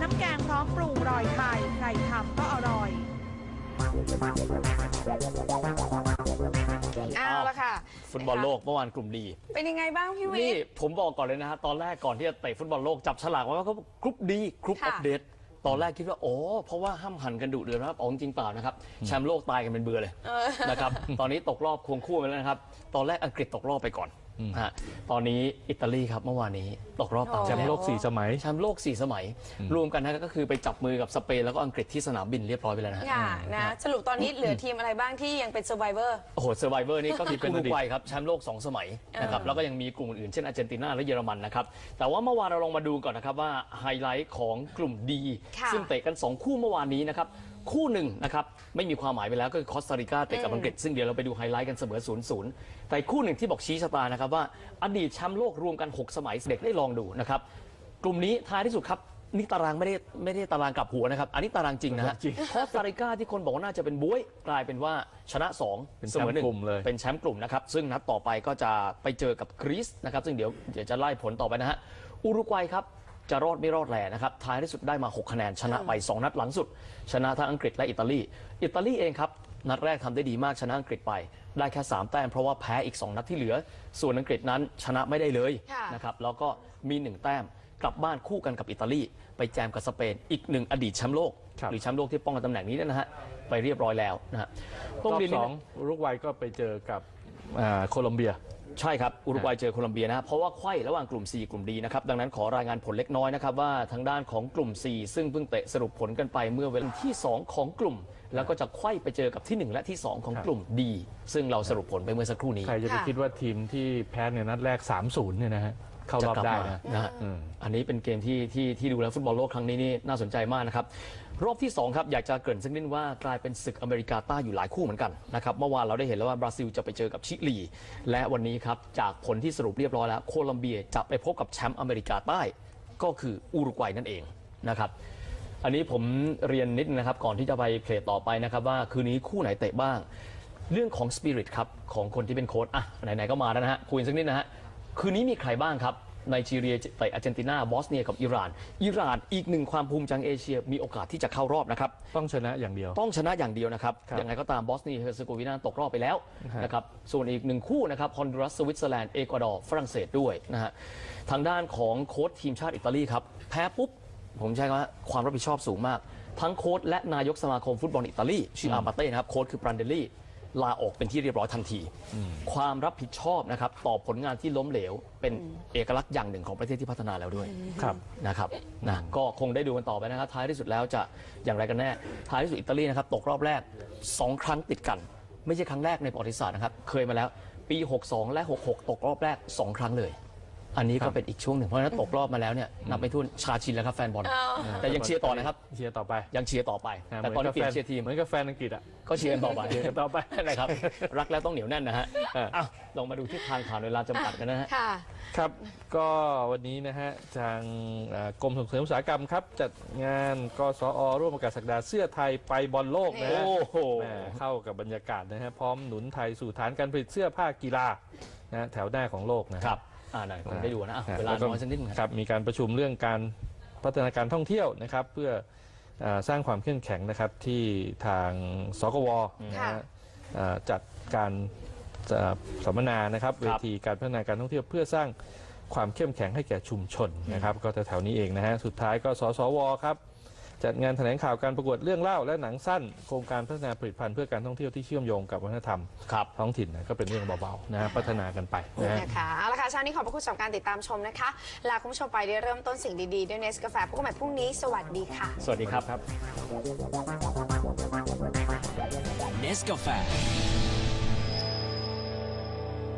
น้ำแกงพร้อมปรุงรอยไทยใครทำก็อร่อย เอาละค่ะฟุตบอลโลกเมื่อวานกลุ่มดี เป็นยังไงบ้างพี่วินี่ทย์ ผมบอกก่อนเลยนะฮะ ตอนแรกก่อนที่จะเตะฟุตบอลโลกจับฉลากไว้ว่าเขากรุ๊ปดีกรุ๊ปค่ะอัปเดต ตอนแรกคิดว่าโอ้เพราะว่าห้ามหันกันดุเดือดนะครับอ๋อจริงๆเปล่านะครับแชมป์โลกตายกันเป็นเบือเลยนะครับตอนนี้ตกรอบควงคู่ไปแล้วนะครับ ตอนแรกอังกฤษตกรอบไปก่อน ฮะตอนนี้อิตาลีครับเมื่อวานนี้ตกรอบตามแชมป์โลกสี่สมัย แชมป์โลก 4 สมัย รวมกันนะก็คือไปจับมือกับสเปนแล้วก็อังกฤษที่สนามบินเรียบร้อยไปแล้วนะฮะค่ะนะสรุปตอนนี้เหลือทีมอะไรบ้างที่ยังเป็น survivor โอ้โหเซอร์ไ v เวอร์นี่ก็คือเป็นอุอรุดีตกวัยครับแชมป์โลก 2 สมัยนะครับเออแล้วก็ยังมีกลุ่มอื่นๆเช่นอาร์เจนตินาและเยอรมันนะครับแต่ว่าเมื่อวานเราลองมาดูก่อนนะครับว่าไฮไลท์ของกลุ่มดีค่ะ ซึ่งเตะกัน2คู่เมื่อวานนี้นะครับ คู่หนึ่งนะครับไม่มีความหมายไปแล้วก็คือคอสตาริกาเตะกับอังกฤษซึ่งเดี๋ยวเราไปดูไฮไลท์กันเสมอ0ูนย์แต่อีกคู่หนึ่งที่บอกชี้ชะตานะครับว่าอดีตแชมป์โลกรวมกัน 6 สมัยเด็กได้ลองดูนะครับกลุ่มนี้ท้ายที่สุดครับนี่ตารางไม่ได้ไม่ได้ตารางกลับหัวนะครับ อันนี้ตารางจริงนะฮะจริงคอสตาริกาที่คนบอกว่าน่าจะเป็นบุ้ยกลายเป็นว่าชนะสองเป็นเสมอหนึ่งแชมป์กลุ่มเลยเป็นแชมป์กลุ่มนะครับซึ่งนัดต่อไปก็จะไปเจอกับกรีซนะครับซึ่งเดี๋ยวเดี๋ยวจะไล่ผลต่อไปนะฮะอุรุกวัยครับ จะรอดไม่รอดแหล่นะครับท้ายที่สุดได้มา 6 คะแนน ชนะไป 2 นัดหลังสุด ชนะทั้งอังกฤษและอิตาลี อิตาลีเองครับ นัดแรกทำได้ดีมากชนะอังกฤษไป ได้แค่ 3 แต้มเพราะว่าแพ้อีก 2 นัดที่เหลือ ส่วนอังกฤษนั้นชนะไม่ได้เลยค่ะนะครับแล้วก็มี 1 แต้มกลับบ้านคู่กันกับอิตาลี ไปแจมกับสเปนอีกหนึ่งอดีตแชมป์โลกครับหรือแชมป์โลกที่ป้องกันตำแหน่งนี้เนยนะฮะไปเรียบร้อยแล้วนะฮะรอบเรียนสนิดอนึงอุรุกวัยก็ไปเจอกับอ่าโคลอมเบีย ใช่ครับ อุรุกวัยเจอโคลอมเบียนะเพราะว่าไขว้ระหว่างกลุ่ม C กลุ่ม D นะครับ ดังนั้นขอรายงานผลเล็กน้อยนะครับ ว่าทางด้านของกลุ่ม C ซึ่งเพิ่งเตะสรุปผลกันไปเมื่อเวลาที่ 2 ของกลุ่ม แล้วก็จะไขว้ไปเจอกับที่ 1 และที่ 2 ของครับกลุ่ม D ซึ่งเราสรุปผลไปเมื่อสักครู่นี้ ใครจะไปค่ะคิดว่าทีมที่แพ้ในนัดแรก 3-0 เนี่ยนะฮะ เข้ารอบจะกลัได้มานะนะฮะอืมอันนี้เป็นเกมที่ที่ที่ดูแล้วฟุตบอลโลกครั้งนี้นี่น่าสนใจมากนะครับ รอบที่ 2 ครับ อยากจะเกริ่นสักนิดว่ากลายเป็นศึกอเมริกาใต้อยู่หลายคู่เหมือนกันนะครับเมื่อวานเราได้เห็นแล้วว่าบราซิลจะไปเจอกับชิลี และวันนี้ครับ จากผลที่สรุปเรียบร้อยแล้วโคลอมเบียจะไปพบกับแชมป์อเมริกาใต้ก็คืออุรุกวัยนั่นเองนะครับอันนี้ผมเรียนนิดนึงนะครับก่อนที่จะไปเพลทต่อไปนะครับว่าคืนนี้คู่ไหนเตะบ้าง เรื่องของสปิริตครับของคนที่เป็นโค้ชอะไหนๆก็มาแล้วนะฮะคุยสักนิดนะฮะ คืนนี้มีใครบ้างครับไนจีเรียเตะอาร์เจนตินาบอสเนียกับอิหร่านอิหร่านอีกหนึ่งความภูมิใจเอเชีย มีโอกาสที่จะเข้ารอบนะครับ ต้องชนะอย่างเดียว ต้องชนะอย่างเดียวนะครับครับยังไงก็ตามบอสเนียเฮอร์เซโกวีนาตกรอบไปแล้วฮะ นะครับส่วนอีกหนึ่งคู่นะครับฮอนดูรัสสวิตเซอร์แลนด์เอกวาดอร์ฝรั่งเศสด้วยนะฮะทางด้านของโค้ชทีมชาติอิตาลีครับแพ้ปุ๊บ ผมใช้คำว่าความรับผิดชอบสูงมาก ทั้งโค้ชและนายกสมาคมฟุตบอลอิตาลีชื่ออาบาเต้นะครับโค้ชคือปรันเดลลี่ ลาออกเป็นที่เรียบร้อยทันที ความรับผิดชอบนะครับต่อผลงานที่ล้มเหลว เป็นเอกลักษณ์อย่างหนึ่งของประเทศที่พัฒนาแล้วด้วยครับนะครับนะก็คงได้ดูกันต่อไปนะครับท้ายที่สุดแล้วจะอย่างไรกันแน่ท้ายที่สุดอิตาลีนะครับตกรอบแรก 2 ครั้งติดกัน ไม่ใช่ครั้งแรกในประวัติศาสตร์นะครับเคยมาแล้วปี 62 และ 66 ตกรอบแรก 2 ครั้งเลย อันนี้ก็เป็นอีกช่วงหนึ่งเพราะฉะนั้นตกรอบมาแล้วเนี่ยนับไม่ถ้วนชาชินแล้วครับแฟนบอลอ๋อแต่ยังเชียร์ต่อนะครับเชียร์ต่อไปยังเชียร์ต่อไปะแต่ตอนนี้เปลี่ยนหมืเชียร์ทีมเหมือนกับแฟนอังกฤษอะก็เชียร์กันต่อไปเชียร์กันต่อไปนะครับรักแล้วต้องเหนียวแน่นนะฮะเอออ้าวลองมาดูทิศทางข่าวในเวลาจำกัดกันนะฮะค่ะครับก็วันนี้นะฮะทางเอ่อกรมส่งเสริมอุตสาหกรรมครับ จัดงานกสอร่วมกับสักดาเสื้อไทยไปบอลโลกนะฮะโอ้โหแหมเข้ากับบรรยากาศนะฮะพร้อมหนุนไทยสู่ฐานการผลิตเสื้อผ้ากีฬานะฮะแถวหน้าของโลกนะคครัรับบ อ่าไหนผมได้ดูนะอะเวลาแก็น้อยสักนิดนึงคครับ รับมีการประชุมเรื่องการพัฒนาการท่องเที่ยวนะครับ เพื่อเอ่อสร้างความเข้มแข็งนะครับที่ทางสกวนะค่ะ ฮะเอ่อจัดการเอ่อสัมมนานะครับคเวรับทีการพัฒนาการท่องเที่ยว เพื่อสร้างความเข้มแข็งให้แก่ชุมชนนะครับ ก็แถวๆนี้เองนะฮะสุดท้ายก็สสวครับ จัดงานแถลงข่าวการประกวดเรื่องเล่าและหนังสั้น โครงการพัฒนาผลิตภัณฑ์เพื่อการท่องเที่ยวที่เชื่อมโยงกับวัฒนธรรม ครับ ท้องถิ่นนะก็เป็นเรื่องเบาๆนะฮะพัฒนากันไปนะฮะ นะคะเอาละค่ะเช้านี้ขอบพระคุณสำหรับการติดตามชมนะคะ ลาคุณผู้ชมไปได้เริ่มต้นสิ่งดีๆ ด้วยเนสกาแฟพบกันใหม่พรุ่งนี้สวัสดีค่ะ สวัสดีครับครับ Nescafe